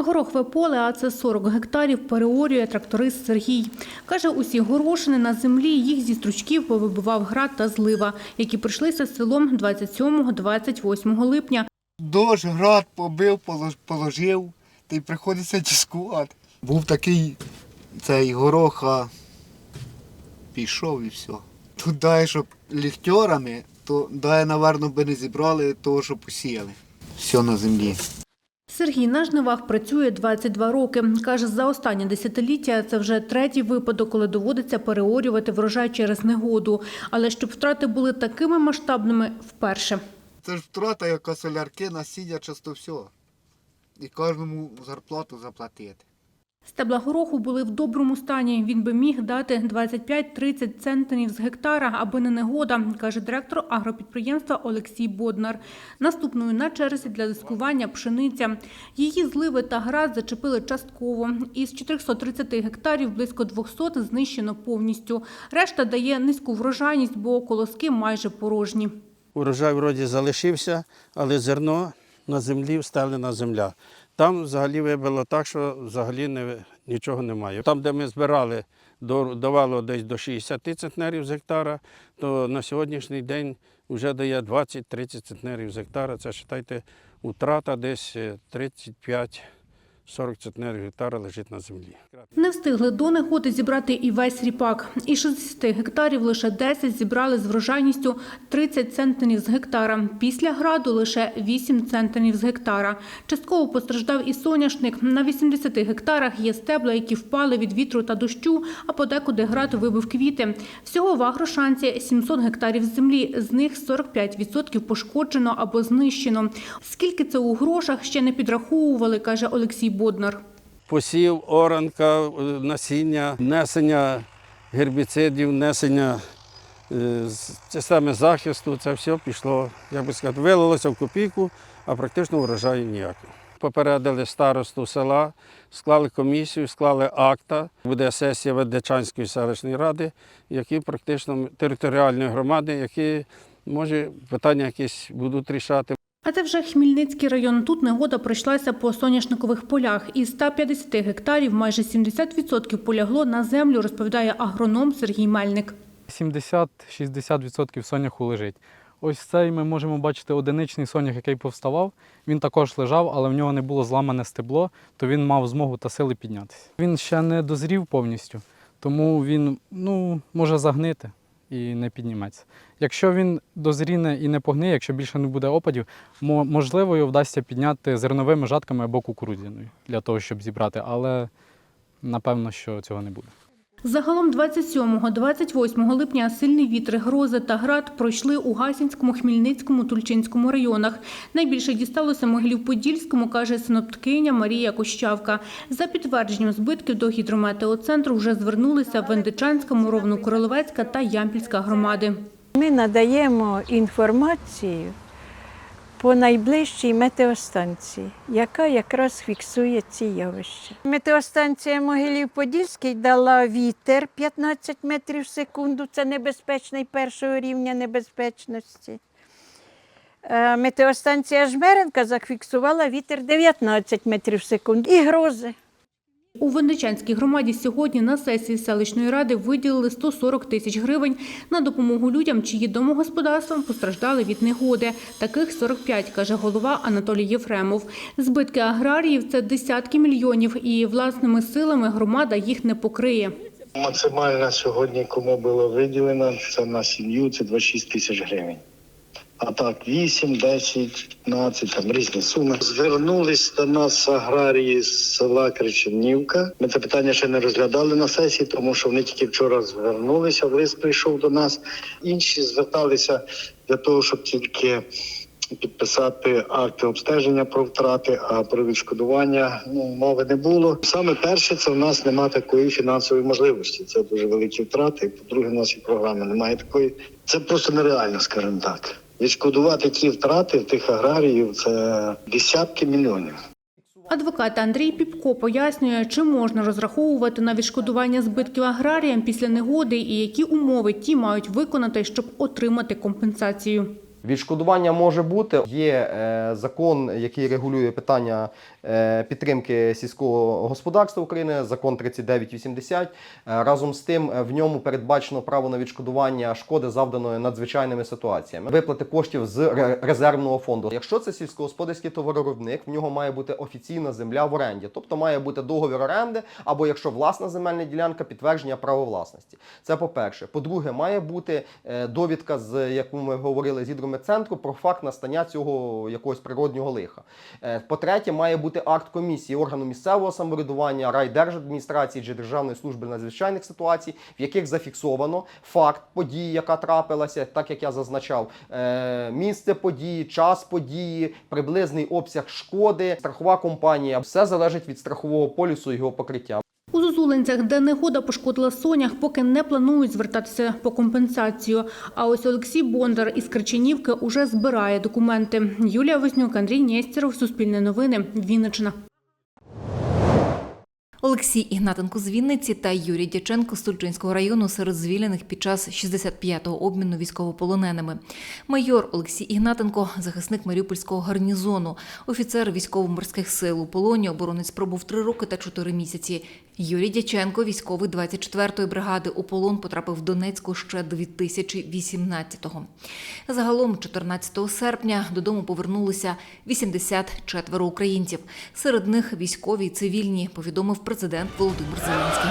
Горохове поле, а це 40 гектарів, переорює тракторист Сергій. Каже, усі горошини на землі їх зі стручків повибивав град та злива, які прийшлися з селом 27-28 липня. Дощ, град побив, положив, та й приходиться тіскувати. Був такий цей гороха, пішов і все. Тут дай, щоб ліхтьорами, то дай, напевно, би не зібрали того, що посіяли. Все на землі. Сергій на жнивах працює 22 роки. Каже, за останнє десятиліття це вже третій випадок, коли доводиться переорювати врожай через негоду. Але щоб втрати були такими масштабними вперше. Це ж втрата, яка солярки, насіння, часто все. І кожному зарплату заплатити. Стебла гороху були в доброму стані. Він би міг дати 25-30 центнерів з гектара, аби не негода, каже директор агропідприємства Олексій Боднар. Наступною на черзі для дискування пшениця. Її зливи та град зачепили частково. Із 430 гектарів близько 200 знищено повністю. Решта дає низьку врожайність, бо колоски майже порожні. Урожай вроді залишився, але зерно на землі встелена земля. Там взагалі вибило так, що взагалі не, нічого немає. Там, де ми збирали, давало десь до 60 центнерів з гектара, то на сьогоднішній день вже дає 20-30 центнерів з гектара. Це вважайте, утрата десь е, 35 40 центнер гектара лежить на землі. Не встигли до негоди зібрати і весь ріпак. І 60 гектарів лише 10 зібрали з врожайністю 30 центнерів з гектара. Після граду лише 8 центнерів з гектара. Частково постраждав і соняшник. На 80 гектарах є стебла, які впали від вітру та дощу, а подекуди град вибив квіти. Всього в Агрошанці 700 гектарів землі. З них 45% пошкоджено або знищено. Скільки це у грошах ще не підраховували, каже Олексій Боднар. посів, оранка, е, насіння, внесення гербіцидів, внесення е, системи захисту, це все пішло, як би сказати, вилилося в копійку, а практично врожаю ніякого. Попередили старосту села, склали комісію, склали акта. Буде сесія Ведечанської селищної ради, які практично територіальної громади, які може питання якісь будуть рішати. А це вже Хмільницький район. Тут негода пройшлася по соняшникових полях. Із 150 гектарів майже 70% полягло на землю, розповідає агроном Сергій Мельник. 70-60% соняху лежить. Ось цей ми можемо бачити одиничний сонях, який повставав. Він також лежав, але в нього не було зламане стебло, то він мав змогу та сили піднятися. Він ще не дозрів повністю, тому він ну, може загнити і не підніметься. Якщо він дозріне і не погниє, якщо більше не буде опадів, мо- можливо, його вдасться підняти зерновими жатками або кукурудзяною для того, щоб зібрати, але напевно, що цього не буде. Загалом 27-28 липня сильні вітри, грози та град пройшли у Гасінському, Хмільницькому, Тульчинському районах. Найбільше дісталося Могилів-Подільському, каже синоптикиня Марія Кощавка. За підтвердженням збитків до гідрометеоцентру вже звернулися Вендичанська, Ровно-Королевецька та Ямпільська громади. Ми надаємо інформацію по найближчій метеостанції, яка якраз фіксує ці явища. Метеостанція Могилів-Подільський дала вітер 15 метрів в секунду, це небезпечний першого рівня небезпечності. Е, Метеостанція Жмеренка зафіксувала вітер 19 метрів в секунду і грози. У Винничанській громаді сьогодні на сесії селищної ради виділили 140 тисяч гривень на допомогу людям, чиї домогосподарства постраждали від негоди. Таких 45, каже голова Анатолій Єфремов. Збитки аграріїв – це десятки мільйонів, і власними силами громада їх не покриє. Максимально сьогодні, кому було виділено, це на сім'ю, це 26 тисяч гривень. А так 8, 10, 15, там різні суми. Звернулись до нас аграрії з села Криченівка. Ми це питання ще не розглядали на сесії, тому що вони тільки вчора звернулися, лист прийшов до нас. Інші зверталися для того, щоб тільки підписати акти обстеження про втрати, а про відшкодування ну, мови не було. Саме перше, це в нас немає такої фінансової можливості. Це дуже великі втрати. І, По-друге, в нашій програми немає такої. Це просто нереально, скажімо так. Відшкодувати ті втрати тих аграріїв це десятки мільйонів. Адвокат Андрій Піпко пояснює, чи можна розраховувати на відшкодування збитків аграріям після негоди і які умови ті мають виконати, щоб отримати компенсацію. Відшкодування може бути. Є е, закон, який регулює питання підтримки сільського господарства України, закон 3980. Е, разом з тим, е, в ньому передбачено право на відшкодування шкоди, завданої надзвичайними ситуаціями, виплати коштів з резервного фонду. Якщо це сільськогосподарський товаровиробник, в нього має бути офіційна земля в оренді, тобто має бути договір оренди, або якщо власна земельна ділянка, підтвердження права власності. Це по-перше. По-друге, має бути е, довідка, з яку ми говорили з гідрометцентру, про факт настання цього якогось природнього лиха. Е, По-третє, має бути акт комісії органу місцевого самоврядування, райдержадміністрації чи Державної служби надзвичайних ситуацій, в яких зафіксовано факт події, яка трапилася, так як я зазначав, е, місце події, час події, приблизний обсяг шкоди, страхова компанія. Все залежить від страхового полісу і його покриття. У Зозулинцях, де негода пошкодила сонях, поки не планують звертатися по компенсацію. А ось Олексій Бондар із Кричинівки уже збирає документи. Юлія Вознюк, Андрій Нєстєров, Суспільне новини, Вінниччина. Олексій Ігнатенко з Вінниці та Юрій Дяченко з Тульчинського району серед звільнених під час 65-го обміну військовополоненими. Майор Олексій Ігнатенко – захисник Маріупольського гарнізону, офіцер військово-морських сил у полоні, оборонець пробув три роки та чотири місяці. Юрій Дяченко, військовий 24-ї бригади, у полон потрапив в Донецьку ще 2018-го. Загалом, 14 серпня, додому повернулися 84 українців. Серед них військові й цивільні, повідомив президент Володимир Зеленський.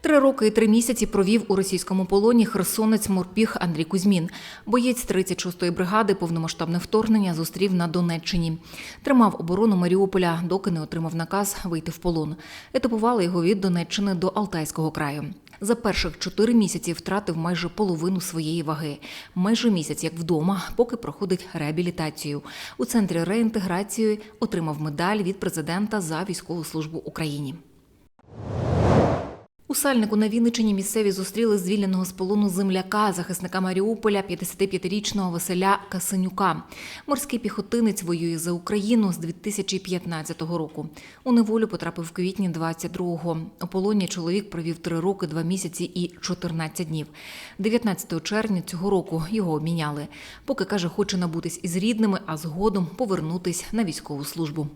Три роки і три місяці провів у російському полоні херсонець морпіг Андрій Кузьмін. Боєць 36-ї бригади повномасштабне вторгнення зустрів на Донеччині. Тримав оборону Маріуполя, доки не отримав наказ вийти в полон. Етапували його від Донеччини до Алтайського краю. За перших чотири місяці втратив майже половину своєї ваги. Майже місяць як вдома, поки проходить реабілітацію. У центрі реінтеграції отримав медаль від президента за військову службу Україні. У Сальнику на Вінничині місцеві зустріли звільненого з полону земляка, захисника Маріуполя, 55-річного Василя Касенюка. Морський піхотинець воює за Україну з 2015 року. У неволю потрапив в квітні 22-го. У полоні чоловік провів 3 роки, 2 місяці і 14 днів. 19 червня цього року його обміняли. Поки каже, хоче набутись із рідними, а згодом повернутись на військову службу.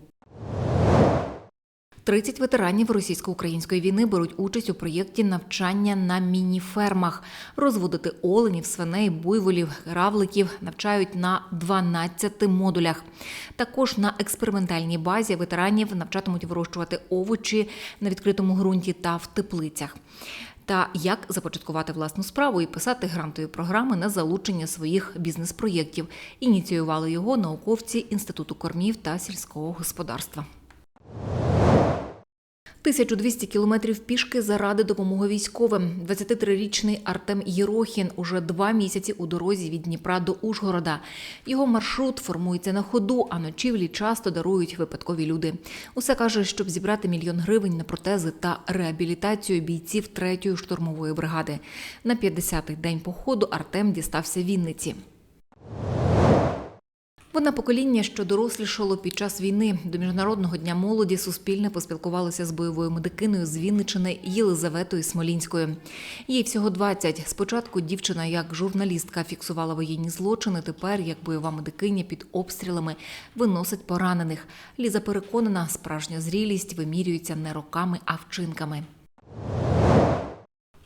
30 ветеранів російсько-української війни беруть участь у проєкті навчання на міні-фермах. Розводити оленів, свиней, буйволів, равликів навчають на 12 модулях. Також на експериментальній базі ветеранів навчатимуть вирощувати овочі на відкритому ґрунті та в теплицях. Та як започаткувати власну справу і писати грантові програми на залучення своїх бізнес-проєктів. Ініціювали його науковці Інституту кормів та сільського господарства. 1200 кілометрів пішки заради допомоги військовим. 23-річний Артем Єрохін уже два місяці у дорозі від Дніпра до Ужгорода. Його маршрут формується на ходу, а ночівлі часто дарують випадкові люди. Усе каже, щоб зібрати мільйон гривень на протези та реабілітацію бійців 3-ї штурмової бригади. На 50-й день походу Артем дістався Вінниці. Вона покоління, що дорослішало під час війни. До Міжнародного дня молоді Суспільне поспілкувалося з бойовою медикиною з Вінничини Єлизаветою Смолінською. Їй всього 20. Спочатку дівчина як журналістка фіксувала воєнні злочини. Тепер, як бойова медикиня під обстрілами, виносить поранених. Ліза переконана, справжня зрілість вимірюється не роками, а вчинками.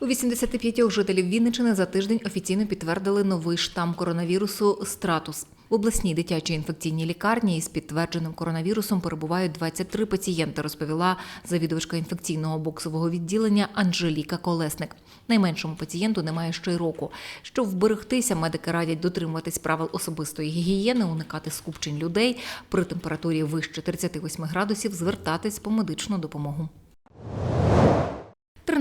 У 85 жителів Вінничини за тиждень офіційно підтвердили новий штам коронавірусу стратус. В обласній дитячій інфекційній лікарні із підтвердженим коронавірусом перебувають 23 пацієнти, розповіла завідувачка інфекційного боксового відділення Анжеліка Колесник. Найменшому пацієнту немає ще й року. Щоб вберегтися, медики радять дотримуватись правил особистої гігієни, уникати скупчень людей при температурі вище 38 градусів, звертатись по медичну допомогу.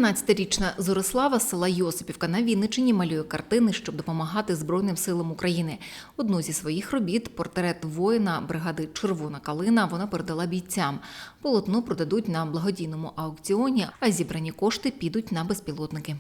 13-річна Зорислава села Йосипівка на Вінниччині малює картини, щоб допомагати Збройним силам України. Одну зі своїх робіт портрет воїна бригади Червона калина вона передала бійцям. Полотно продадуть на благодійному аукціоні, а зібрані кошти підуть на безпілотники.